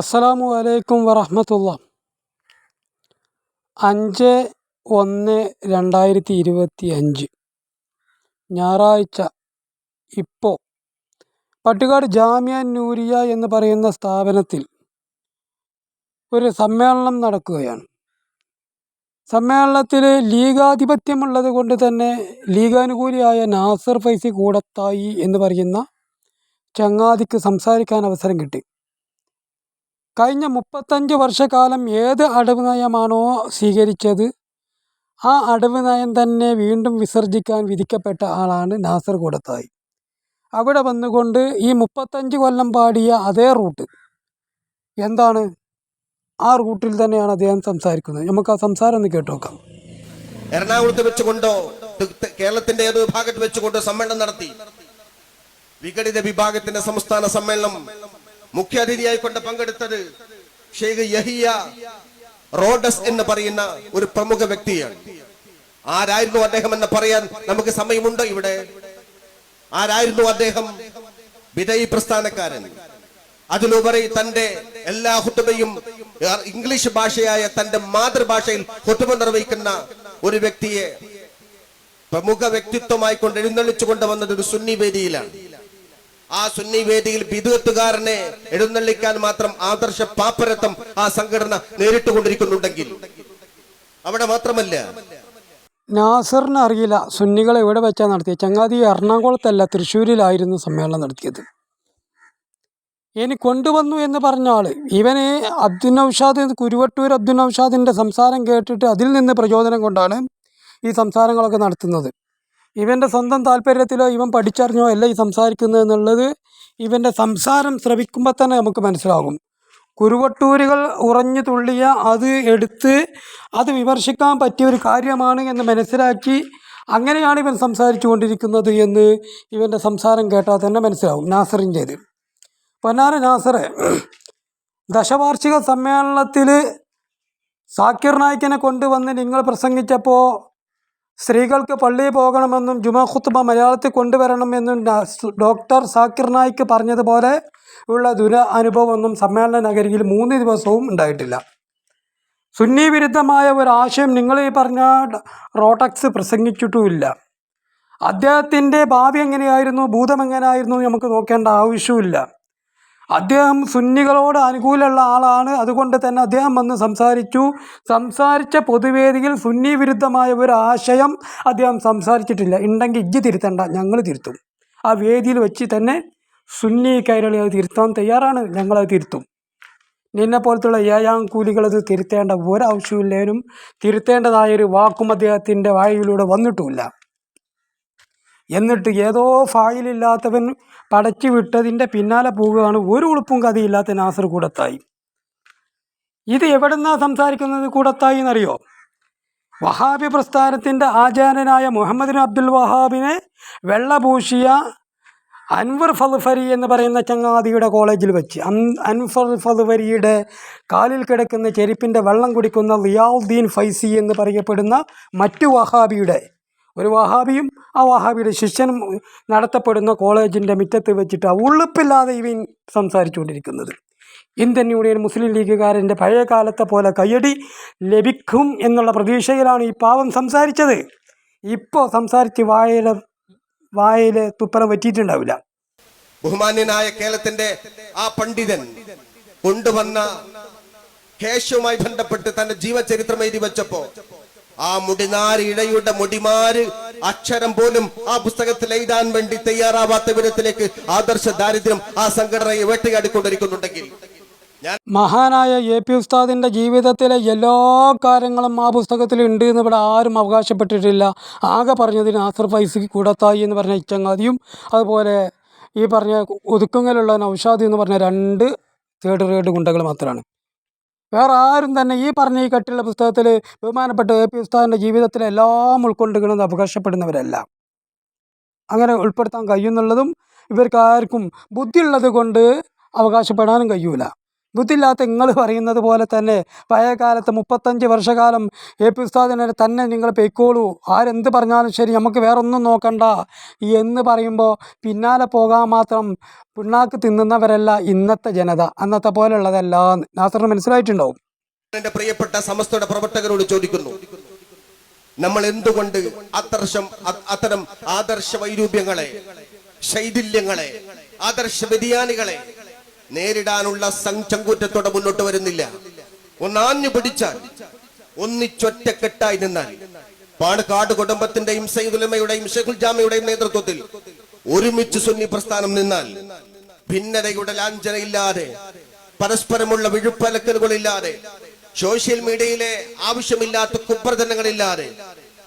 അസ്സലാമു അലൈക്കും വറഹമത്തുള്ള അഞ്ച് ഒന്ന് രണ്ടായിരത്തി ഇരുപത്തി അഞ്ച് ഞായറാഴ്ച ഇപ്പോൾ പട്ടിക്കാട് ജാമ്യ നൂരിയ എന്ന് പറയുന്ന സ്ഥാപനത്തിൽ ഒരു സമ്മേളനം നടക്കുകയാണ്. സമ്മേളനത്തിൽ ലീഗാധിപത്യമുള്ളത് കൊണ്ട് തന്നെ ലീഗാനുകൂലിയായ നാസർ ഫൈസി കൂടത്തായി എന്ന് പറയുന്ന ചങ്ങാതിക്ക് സംസാരിക്കാൻ അവസരം കിട്ടി. കഴിഞ്ഞ മുപ്പത്തഞ്ച് വർഷക്കാലം ഏത് അടവ് നയമാണോ സ്വീകരിച്ചത്? ആ അടവ് നയം തന്നെ വീണ്ടും വിസർജിക്കാൻ വിധിക്കപ്പെട്ട ആളാണ് നാസർ കൂടത്തായി അവിടെ വന്നുകൊണ്ട് ഈ മുപ്പത്തഞ്ച് കൊല്ലം പാടിയ അതേ റൂട്ട്. എന്താണ്? ആ റൂട്ടിൽ തന്നെയാണ് അദ്ദേഹം സംസാരിക്കുന്നത്. നമുക്ക് ആ സംസാരം ഒന്ന് കേട്ടോക്കാം എറണാകുളത്ത് വെച്ചുകൊണ്ടോ കേരളത്തിന്റെ ഏത് വിഭാഗത്ത് വെച്ചുകൊണ്ടോ സമ്മേളനം നടത്തി? വിഘടിത വിഭാഗത്തിന്റെ സംസ്ഥാന സമ്മേളനം മുഖ്യാതിഥിയായി കൊണ്ട് പങ്കെടുത്തത് ഷെയ്ഖ് യഹിയ റോഡസ് എന്ന് പറയുന്ന ഒരു പ്രമുഖ വ്യക്തിയാണ്. ആരായിരുന്നു അദ്ദേഹം എന്ന് പറയാൻ നമുക്ക് സമയമുണ്ടോ ഇവിടെ? ആരായിരുന്നു അദ്ദേഹം? വിധയി പ്രസ്ഥാനക്കാരൻ. അതിലുപരി തന്റെ എല്ലാ ഹുത്തുബയും ഇംഗ്ലീഷ് ഭാഷയായ തന്റെ മാതൃഭാഷയിൽ ഹുത്തുബ നിർവഹിക്കുന്ന ഒരു വ്യക്തിയെ പ്രമുഖ വ്യക്തിത്വമായി കൊണ്ട് എഴുന്നള്ളിച്ചു കൊണ്ടുവന്നത് ഒരു സുന്നി വേദിയിലാണ്. ആ സുന്നി വേദിയിൽ ബിദുവത്തുകാരനെ എഴുന്നള്ളിക്കാൻ മാത്രം ആദർശ പാപ്പരത്വം ആ സംഘടന നേരിട്ട് കൊണ്ടിരിക്കുന്നുണ്ടെങ്കിൽ അവിടെ മാത്രമല്ല. നാസറിന് അറിയില്ല സുന്നികളെ എവിടെ വെച്ചാൽ നടത്തിയത് ചങ്ങാതി എറണാകുളത്തല്ല തൃശ്ശൂരിലായിരുന്നു സമ്മേളനം നടത്തിയത്. ഇനി കൊണ്ടുവന്നു എന്ന് പറഞ്ഞാൽ ആൾ ഇവന് അബ്ദുൽ നൌഷാദ് കുരുവട്ടൂർ അബ്ദുൽ നൌഷാദിന്റെ സംസാരം കേട്ടിട്ട് അതിൽ നിന്ന് പ്രചോദനം കൊണ്ടാണ് ഈ സംസാരങ്ങളൊക്കെ നടത്തുന്നത്. ഇവന്റെ സ്വന്തം താല്പര്യത്തിലോ ഇവൻ പഠിച്ചറിഞ്ഞോ അല്ല ഈ സംസാരിക്കുന്നത് എന്നുള്ളത് ഇവന്റെ സംസാരം ശ്രവിക്കുമ്പോൾ തന്നെ നമുക്ക് മനസ്സിലാകും. കുരുവട്ടൂരുകൾ ഉറഞ്ഞു തുള്ളിയ അത് എടുത്ത് അത് വിമർശിക്കാൻ പറ്റിയ ഒരു കാര്യമാണ് എന്ന് മനസ്സിലാക്കി അങ്ങനെയാണ് ഇവൻ സംസാരിച്ചു കൊണ്ടിരിക്കുന്നത് എന്ന് ഇവന്റെ സംസാരം കേട്ടാൽ തന്നെ മനസ്സിലാവും നാസറിന്റേത്. പൊന്നാര നാസറെ ദശവാർഷിക സമ്മേളനത്തിൽ സാക്കിർ നായിക്കിനെ കൊണ്ടുവന്ന് നിങ്ങൾ പ്രസംഗിച്ചപ്പോൾ സ്ത്രീകൾക്ക് പള്ളിയിൽ പോകണമെന്നും ജുമാ ഖുത്തുബ മലയാളത്തിൽ കൊണ്ടുവരണമെന്നും ഡോക്ടർ സാക്കിർ നായിക്ക് പറഞ്ഞതുപോലെ ഉള്ള ദുര അനുഭവമൊന്നും സമ്മേളന നഗരിയിൽ മൂന്ന് ദിവസവും ഉണ്ടായിട്ടില്ല. സുന്നി വിരുദ്ധമായ ഒരു ആശയം നിങ്ങൾ ഈ പറഞ്ഞ റോട്ടക്സ് പ്രസംഗിച്ചിട്ടുമില്ല. അദ്ദേഹത്തിന്റെ ഭാവി എങ്ങനെയായിരുന്നു? ഭൂതം എങ്ങനെയായിരുന്നു? നമുക്ക് നോക്കേണ്ട ആവശ്യമില്ല അദ്ദേഹം സുന്നികളോട് അനുകൂലമുള്ള ആളാണ്. അതുകൊണ്ട് തന്നെ അദ്ദേഹം വന്ന് സംസാരിച്ചു. സംസാരിച്ച പൊതുവേദിയിൽ സുന്നി വിരുദ്ധമായ ഒരു ആശയം അദ്ദേഹം സംസാരിച്ചിട്ടില്ല. ഉണ്ടെങ്കിൽ ഇജ്ജ് തിരുത്തണ്ട ഞങ്ങൾ തിരുത്തും. ആ വേദിയിൽ വെച്ച് തന്നെ സുന്നി കൈരളി അത് തിരുത്താൻ തയ്യാറാണ്. ഞങ്ങളത് തിരുത്തും. നിന്നെ പോലത്തുള്ള ഏഴാം കൂലികളത് തിരുത്തേണ്ട ഒരാവശ്യമില്ലേനും തിരുത്തേണ്ടതായൊരു വാക്കും അദ്ദേഹത്തിന്റെ വായിലൂടെ വന്നിട്ടുമില്ല. എന്നിട്ട് ഏതോ ഫായിലില്ലാത്തവൻ പടച്ചു വിട്ടതിന്റെ പിന്നാലെ പോവുകയാണ്. ഒരു ഉളുപ്പും കഥയില്ലാത്ത നാസർ കൂടത്തായി. ഇത് എവിടുന്നാ സംസാരിക്കുന്നത് കൂടത്തായി എന്നറിയോ? വഹാബി പ്രസ്ഥാനത്തിന്റെ ആചാര്യനായ മുഹമ്മദ് അബ്ദുൽ വഹാബിനെ വെള്ളപൂശിയ അൻവർ ഫൽഫരി എന്ന് പറയുന്ന ചങ്ങാതിയുടെ കോളേജിൽ വെച്ച് അൻഫർ ഫൽഫരിയുടെ കാലിൽ കിടക്കുന്ന ചെരുപ്പിന്റെ വെള്ളം കുടിക്കുന്ന റിയാൽദ്ദീൻ ഫൈസി എന്ന് പറയപ്പെടുന്ന മറ്റു വഹാബിയുടെ ഒരു വഹാബിയും ആ വഹാബിയുടെ ശിഷ്യനും നടത്തപ്പെടുന്ന കോളേജിന്റെ മുറ്റത്ത് വെച്ചിട്ട് ഉള്ളിപ്പില്ലാതെ ഇവൻ സംസാരിച്ചുകൊണ്ടിരിക്കുന്നത്. ഇന്ത്യൻ യൂണിയൻ മുസ്ലിം ലീഗുകാരന്റെ പഴയ കാലത്തെ പോലെ കയ്യടി ലഭിക്കും എന്നുള്ള പ്രതീക്ഷയിലാണ് ഈ പാവം സംസാരിച്ചത്. ഇപ്പോൾ സംസാരിച്ച് വായയിലെ വായയിൽ തുപ്പലം പറ്റിയിട്ടുണ്ടാവില്ല ബഹുമാന്യനായ കേരളത്തിന്റെ ആ പണ്ഡിതൻ കൊണ്ടുവന്ന കേശവുമായി ബന്ധപ്പെട്ട് തന്റെ ജീവചരിത്രം എഴുതി വെച്ചപ്പോ ആ മുടിനാരി ഇഴയുടെ മുടിമാര് അക്ഷരം പോലും ആ പുസ്തകത്തിൽ എഴുതാൻ വേണ്ടി തയ്യാറാവാത്ത വിധത്തിലേക്ക് ആദർശ ദാരിദ്ര്യം ആ സംഘടനയെ വേട്ടയാടിക്കൊണ്ടിരിക്കുന്നുണ്ടെങ്കിൽ മഹാനായ എ പി ഉസ്താദിന്റെ ജീവിതത്തിലെ എല്ലാ കാര്യങ്ങളും ആ പുസ്തകത്തിൽ ഉണ്ട് എന്ന് ഇവിടെ ആരും അവകാശപ്പെട്ടിട്ടില്ല. ആകെ പറഞ്ഞതിന് ആസർ ഫൈസി കൂടത്തായി എന്ന് പറഞ്ഞ ഇച്ചങ്ങാതിയും അതുപോലെ ഈ പറഞ്ഞ ഒതുക്കുങ്ങലുള്ള നൗഷാദി എന്ന് പറഞ്ഞ രണ്ട് തേർഡ് റേഡ് ഗുണ്ടകൾ മാത്രമാണ് വേറെ ആരും തന്നെ ഈ പറഞ്ഞ ഈ കട്ടിയുള്ള പുസ്തകത്തിൽ ബഹുമാനപ്പെട്ട എ പി ഉസ്താദിന്റെ ജീവിതത്തിലെ എല്ലാം അവകാശപ്പെടുന്നവരല്ല. അങ്ങനെ ഉൾപ്പെടുത്താൻ കഴിയുന്നുള്ളതും ഇവർക്ക് ആർക്കും ബുദ്ധിയുള്ളത് കൊണ്ട് അവകാശപ്പെടാനും കഴിയൂല. ബുദ്ധിയില്ലാത്ത നിങ്ങൾ പറയുന്നത് പോലെ തന്നെ പഴയ കാലത്ത് മുപ്പത്തഞ്ച് വർഷകാലം എ പി ഉസ്താദിനെ തന്നെ നിങ്ങൾ പൊയ്ക്കോളൂ. ആരെന്ത് പറഞ്ഞാലും ശരി നമുക്ക് വേറെ ഒന്നും നോക്കണ്ട എന്ന് പറയുമ്പോൾ പിന്നാലെ പോകാൻ മാത്രം പിണ്ണാക്ക് തിന്നുന്നവരല്ല ഇന്നത്തെ ജനത. അന്നത്തെ പോലെയുള്ളതല്ല നാസറിന് മനസ്സിലായിട്ടുണ്ടാവും. എന്റെ പ്രിയപ്പെട്ട സമസ്തയുടെ പ്രവർത്തകരോട് ചോദിക്കുന്നു നമ്മൾ എന്തുകൊണ്ട് അത്തർശം അത്തരം ആദർശ വൈരൂപ്യങ്ങളെ ശൈഥില്യങ്ങളെ ആദർശ വ്യതിയാനികളെ നേരിടാനുള്ള സംചങ്കൂറ്റത്തോടെ മുന്നോട്ട് വരുന്നില്ല. ഒന്നാഞ്ഞു പിടിച്ചാൽ ഒന്നിച്ചൊറ്റക്കെട്ടായി നിന്നാൽ. പാണക്കാട് കുടുംബത്തിന്റെയും സൈദുലമയുടെയും ഷെഖുൽ ജാമയുടെയും നേതൃത്വത്തിൽ ഒരുമിച്ച് സുന്നി പ്രസ്ഥാനം നിന്നാൽ ഭിന്നതയുടെ ലാഞ്ചനയില്ലാതെ പരസ്പരമുള്ള വിഴുപ്പലക്കലുകളില്ലാതെ സോഷ്യൽ മീഡിയയിലെ ആവശ്യമില്ലാത്ത കുപ്രചരണങ്ങളില്ലാതെ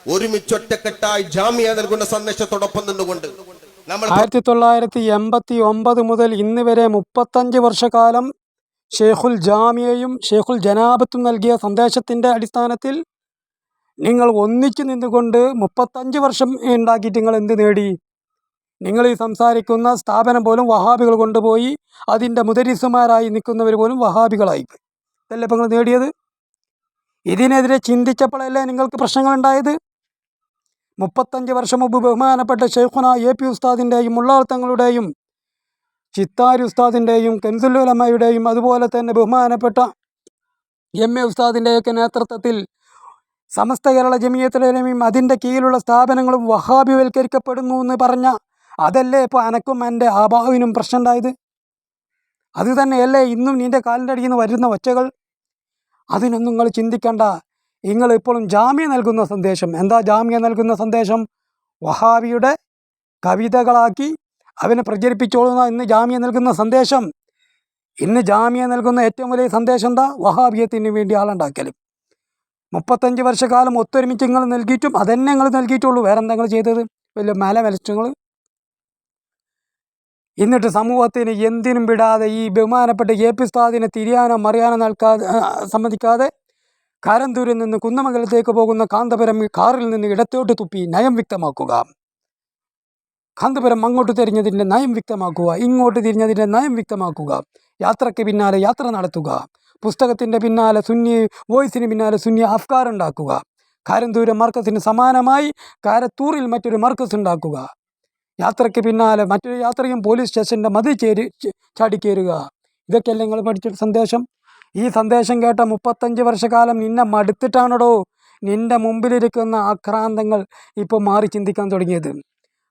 ഒരുമിച്ചൊറ്റക്കെട്ടായി ജാമ്യ നൽകുന്ന സന്ദേശത്തോടൊപ്പം നിന്നുകൊണ്ട് ആയിരത്തി തൊള്ളായിരത്തി എൺപത്തി ഒമ്പത് മുതൽ ഇന്ന് വരെ മുപ്പത്തഞ്ച് വർഷക്കാലം ഷെയ്ഖുൽ ജാമിയയും ഷെയ്ഖുൽ ജനാബത്തും നൽകിയ സന്ദേശത്തിന്റെ അടിസ്ഥാനത്തിൽ നിങ്ങൾ ഒന്നിച്ചു നിന്നുകൊണ്ട് മുപ്പത്തഞ്ച് വർഷം ഉണ്ടാക്കിയിട്ട് നിങ്ങൾ എന്ത് നേടി? നിങ്ങൾ ഈ സംസാരിക്കുന്ന സ്ഥാപനം പോലും വഹാബികൾ കൊണ്ടുപോയി അതിന്റെ മുദരിസുമാരായി നിൽക്കുന്നവർ പോലും വഹാബികളായി. ഇതല്ലേ ഇപ്പം നിങ്ങൾ നേടിയത്? ഇതിനെതിരെ ചിന്തിച്ചപ്പോഴല്ലേ നിങ്ങൾക്ക് പ്രശ്നങ്ങൾ പ്രശ്നങ്ങളുണ്ടായത്? മുപ്പത്തഞ്ച് വർഷം മുമ്പ് ബഹുമാനപ്പെട്ട ഷെയ്ഖുന എ പി ഉസ്താദിന്റെയും മുള്ളാൾ ചിത്താരി ഉസ്താദിന്റെയും കെൻസുല്ലുലമ്മയുടെയും അതുപോലെ തന്നെ ബഹുമാനപ്പെട്ട എം എ ഉസ്താദിന്റെയൊക്കെ നേതൃത്വത്തിൽ സമസ്ത കേരള ജമിയത്തിലും അതിന്റെ കീഴിലുള്ള സ്ഥാപനങ്ങളും വഹാബിവൽക്കരിക്കപ്പെടുന്നു എന്ന് പറഞ്ഞ അതല്ലേ ഇപ്പോൾ അനക്കും എന്റെ ആഭാവിനും പ്രശ്നമുണ്ടായത്? അത് തന്നെയല്ലേ ഇന്നും നിന്റെ കാലിന്റെ അടിയിൽ നിന്ന് വരുന്ന ഒച്ചകൾ? അതിനൊന്നും നിങ്ങൾ ചിന്തിക്കണ്ട. നിങ്ങൾ ഇപ്പോഴും ജാമ്യ നൽകുന്ന സന്ദേശം. എന്താ ജാമ്യ നൽകുന്ന സന്ദേശം? വഹാബിയുടെ കവിതകളാക്കി അവനെ പ്രചരിപ്പിച്ചോളുന്ന ഇന്ന് ജാമ്യ നൽകുന്ന സന്ദേശം. ഇന്ന് ജാമ്യ നൽകുന്ന ഏറ്റവും വലിയ സന്ദേശം എന്താ? വഹാബിയത്തിന് വേണ്ടി ആളുണ്ടാക്കലും മുപ്പത്തഞ്ച് വർഷക്കാലം ഒത്തൊരുമിച്ച് നിങ്ങൾ നൽകിയിട്ടും അതന്നെ നിങ്ങൾ നൽകിയിട്ടുള്ളൂ. വേറെ എന്താ നിങ്ങൾ ചെയ്തത്? വലിയ മല വലച്ചുങ്ങൾ എന്നിട്ട് സമൂഹത്തിന് എന്തിനും വിടാതെ ഈ ബഹുമാനപ്പെട്ട എ പി ഉസ്താദിനെ തിരിയാനോ മറിയാനോ നൽകാതെ സമ്മതിക്കാതെ കാരന്തൂരിൽ നിന്ന് കുന്നമംഗലത്തേക്ക് പോകുന്ന കാന്തപുരം കാറിൽ നിന്ന് ഇടത്തോട്ട് തുപ്പി നയം വ്യക്തമാക്കുക. കാന്തപുരം അങ്ങോട്ട് തിരിഞ്ഞതിന്റെ നയം വ്യക്തമാക്കുക. ഇങ്ങോട്ട് തിരിഞ്ഞതിന്റെ നയം വ്യക്തമാക്കുക. യാത്രയ്ക്ക് പിന്നാലെ യാത്ര നടത്തുക. പുസ്തകത്തിന്റെ പിന്നാലെ സുന്നി വോയിസിന് പിന്നാലെ സുന്നി അഫ്കാർ ഉണ്ടാക്കുക. കാരന്തൂരം മർക്കസിന് സമാനമായി കാരത്തൂറിൽ മറ്റൊരു മർക്കസ് ഉണ്ടാക്കുക. യാത്രയ്ക്ക് പിന്നാലെ മറ്റൊരു യാത്രയും പോലീസ് സ്റ്റേഷന്റെ മതി ചേരി ചാടിക്കേറുക. ഇതൊക്കെയല്ലേ നിങ്ങൾ പഠിച്ച സന്ദേശം? ഈ സന്ദേശം കേട്ട മുപ്പത്തഞ്ച് വർഷക്കാലം നിന്നെ മടുത്തിട്ടാണടോ? നിന്റെ മുമ്പിലിരിക്കുന്ന ആക്രാന്തങ്ങൾ ഇപ്പോൾ മാറി ചിന്തിക്കാൻ തുടങ്ങിയത്.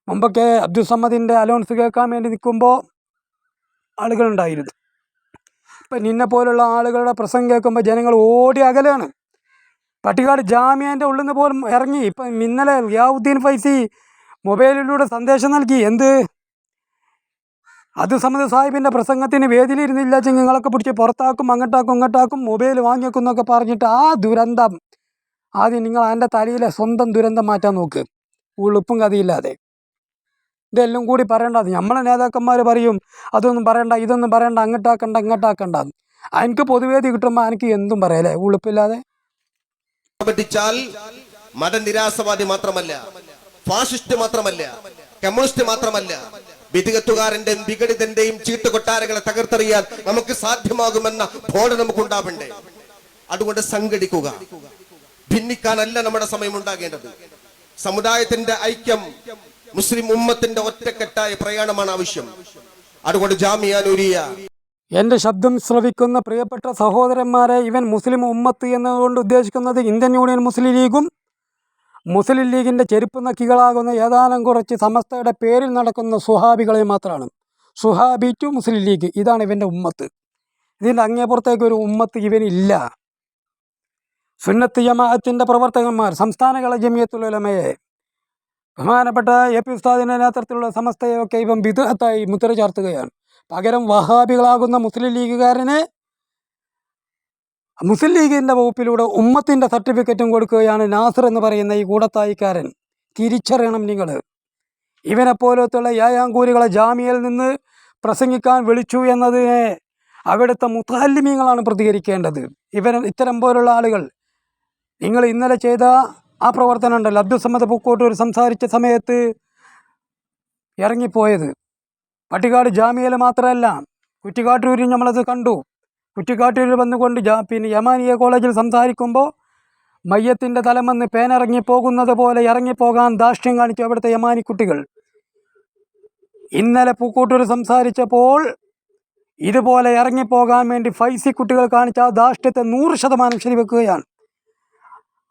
മുമ്പൊക്കെ അബ്ദുസമ്മദിന്റെ അലോൺസ് കേൾക്കാൻ വേണ്ടി നിൽക്കുമ്പോൾ ആളുകളുണ്ടായിരുന്നു. ഇപ്പം നിന്നെ പോലുള്ള ആളുകളുടെ പ്രസംഗം കേൾക്കുമ്പോൾ ജനങ്ങൾ ഓടി അകലാണ്. പട്ടികാട് ജാമ്യാന്റെ ഉള്ളിൽ നിന്ന് പോലും ഇറങ്ങി. ഇപ്പം ഇന്നലെ റിയാവുദ്ദീൻ ഫൈസി മൊബൈലിലൂടെ സന്ദേശം നൽകി. എന്ത്? അത് സമത് സാഹിബിന്റെ പ്രസംഗത്തിന് വേദിയിലിരുന്നില്ല ചിങ്ങങ്ങളൊക്കെ പിടിച്ച് പുറത്താക്കും അങ്ങോട്ടാക്കും ഇങ്ങോട്ടാക്കും മൊബൈൽ വാങ്ങിയേക്കും എന്നൊക്കെ പറഞ്ഞിട്ട് ആ ദുരന്തം. ആദ്യം നിങ്ങൾ എന്റെ തലയിലെ സ്വന്തം ദുരന്തം മാറ്റാൻ നോക്ക്. ഉളുപ്പും കഥയില്ലാതെ. ഇതെല്ലാം കൂടി പറയേണ്ടത് നമ്മളെ നേതാക്കന്മാർ പറയും. അതൊന്നും പറയണ്ട ഇതൊന്നും പറയണ്ട അങ്ങോട്ടാക്കണ്ട ഇങ്ങോട്ടാക്കണ്ട. എനിക്ക് പൊതുവേദി കിട്ടുമ്പോൾ എനിക്ക് എന്തും പറയാലേ ഉളുപ്പില്ലാതെ. മതനിരാസവാദി മാത്രമല്ല ഫാസിസ്റ്റ് മാത്രമല്ല കമ്മ്യൂണിസ്റ്റ് മാത്രമല്ല വിധികത്തുകാരന്റെയും വിഘടിതന്റെയും ചീട്ടുകൊട്ടാരങ്ങളെ തകർത്തെറിയാൻ നമുക്ക് സാധ്യമാകുമെന്ന ബോധം നമുക്ക് ഉണ്ടാവണ്ടേ അതുകൊണ്ട് സംഘടിക്കുക. ഭിന്നിക്കാനല്ല നമ്മുടെ സമയം ഉണ്ടാകേണ്ടത് സമുദായത്തിന്റെ ഐക്യം മുസ്ലിം ഉമ്മത്തിന്റെ ഒറ്റക്കെട്ടായ പ്രയാണമാണ് ആവശ്യം. അതുകൊണ്ട് ജാമിയാനുരിയ എന്റെ ശബ്ദം ശ്രവിക്കുന്ന പ്രിയപ്പെട്ട സഹോദരന്മാരെ ഇവൻ മുസ്ലിം ഉമ്മത്ത് എന്നതുകൊണ്ട് ഉദ്ദേശിക്കുന്നത് ഇന്ത്യൻ യൂണിയൻ മുസ്ലിം ലീഗും മുസ്ലിം ലീഗിന്റെ ചെരുപ്പ് നക്കികളാകുന്ന ഏതാനും കുറച്ച് സമസ്തയുടെ പേരിൽ നടക്കുന്ന സുഹാബികളെ മാത്രമാണ് സുഹാബി ടു മുസ്ലിം ലീഗ്. ഇതാണ് ഇവന്റെ ഉമ്മത്ത്. ഇതിന്റെ അങ്ങേപ്പുറത്തേക്ക് ഒരു ഉമ്മത്ത് ഇവനില്ല. സുന്നത്ത് ജമാഅത്തിന്റെ പ്രവർത്തകന്മാർ സംസ്ഥാനകളെ ജമിയത്തുലമയെ ബഹുമാനപ്പെട്ട എ പി ഉസ്താദിന്റെ നേതൃത്വത്തിലുള്ള സമസ്തയൊക്കെ ഇവൻ വിദഗ്ധത്തായി മുദ്ര ചാർത്തുകയാണ്. പകരം വഹാബികളാകുന്ന മുസ്ലിം ലീഗുകാരനെ മുസ്ലിം ലീഗിന്റെ വകുപ്പിലൂടെ ഉമ്മത്തിന്റെ സർട്ടിഫിക്കറ്റും കൊടുക്കുകയാണ് നാസർ എന്ന് പറയുന്ന ഈ കൂടത്തായിക്കാരൻ. തിരിച്ചറിയണം നിങ്ങൾ ഇവനെ പോലത്തുള്ള ജാമ്യയിൽ നിന്ന് പ്രസംഗിക്കാൻ വിളിച്ചു എന്നതിനെ അവിടുത്തെ മുത്താലിമീങ്ങളാണ് പ്രതികരിക്കേണ്ടത്. ഇവൻ ഇത്തരം പോലുള്ള ആളുകൾ. നിങ്ങൾ ഇന്നലെ ചെയ്ത ആ പ്രവർത്തനം ഉണ്ടല്ലോ. അബ്ദുസമ്മദ് പൂക്കോട്ടൂർ സംസാരിച്ച സമയത്ത് ഇറങ്ങിപ്പോയത്. പട്ടിക്കാട് ജാമ്യയിൽ മാത്രമല്ല കുറ്റിക്കാട്ടൂരിൽ നമ്മളത് കണ്ടു. കുറ്റിക്കാട്ടൂരിൽ വന്നുകൊണ്ട് ജാ പിന്നെ യമാനിയ കോളേജിൽ സംസാരിക്കുമ്പോൾ മയ്യത്തിന്റെ തലമെന്ന് പേനിറങ്ങി പോകുന്നത് പോലെ ഇറങ്ങിപ്പോകാൻ ധാർഷ്ട്യം കാണിച്ചു അവിടുത്തെ യമാനി കുട്ടികൾ. ഇന്നലെ പൂക്കൂട്ടൂർ സംസാരിച്ചപ്പോൾ ഇതുപോലെ ഇറങ്ങിപ്പോകാൻ വേണ്ടി ഫൈസി കുട്ടികൾ കാണിച്ച ആ ധാർഷ്ട്യത്തെ നൂറ് ശതമാനം ശരിവെക്കുകയാണ്.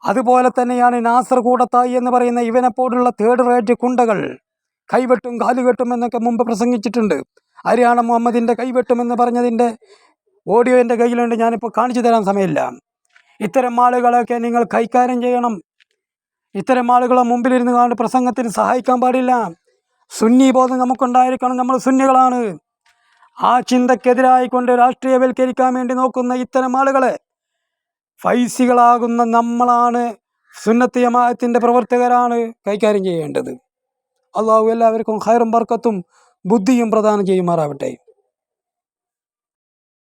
അതുപോലെ തന്നെയാണ് നാസർ കൂടത്തായി എന്ന് പറയുന്ന ഇവനെപ്പോലുള്ള തേർഡ് റേറ്റ് കുണ്ടകൾ കൈവെട്ടും കാലുകെട്ടും എന്നൊക്കെ മുമ്പ് പ്രസംഗിച്ചിട്ടുണ്ട്. ഹരിയാണ മുഹമ്മദിന്റെ കൈവെട്ടുമെന്ന് പറഞ്ഞതിന്റെ ഓഡിയോ എന്റെ കയ്യിലുണ്ട് ഞാനിപ്പോൾ കാണിച്ചു തരാൻ സമയമില്ല. ഇത്തരം ആളുകളെയൊക്കെ നിങ്ങൾ കൈകാര്യം ചെയ്യണം. ഇത്തരം ആളുകളെ മുമ്പിലിരുന്ന് കാണുന്ന പ്രസംഗത്തിന് സഹായിക്കാൻ പാടില്ല. സുന്നി ബോധം നമുക്കുണ്ടായിരിക്കണം നമ്മൾ സുന്നികളാണ്. ആ ചിന്തക്കെതിരായിക്കൊണ്ട് രാഷ്ട്രീയവൽക്കരിക്കാൻ വേണ്ടി നോക്കുന്ന ഇത്തരം ആളുകളെ ഫൈസികളാകുന്ന നമ്മളാണ്. സുന്നത്ത് ജമാഅത്തിന്റെ പ്രവർത്തകരാണ് കൈകാര്യം ചെയ്യേണ്ടത്. അള്ളാഹു എല്ലാവർക്കും ഹൈറും ബർക്കത്തും ബുദ്ധിയും പ്രദാനം ചെയ്യുമാറാവട്ടെ.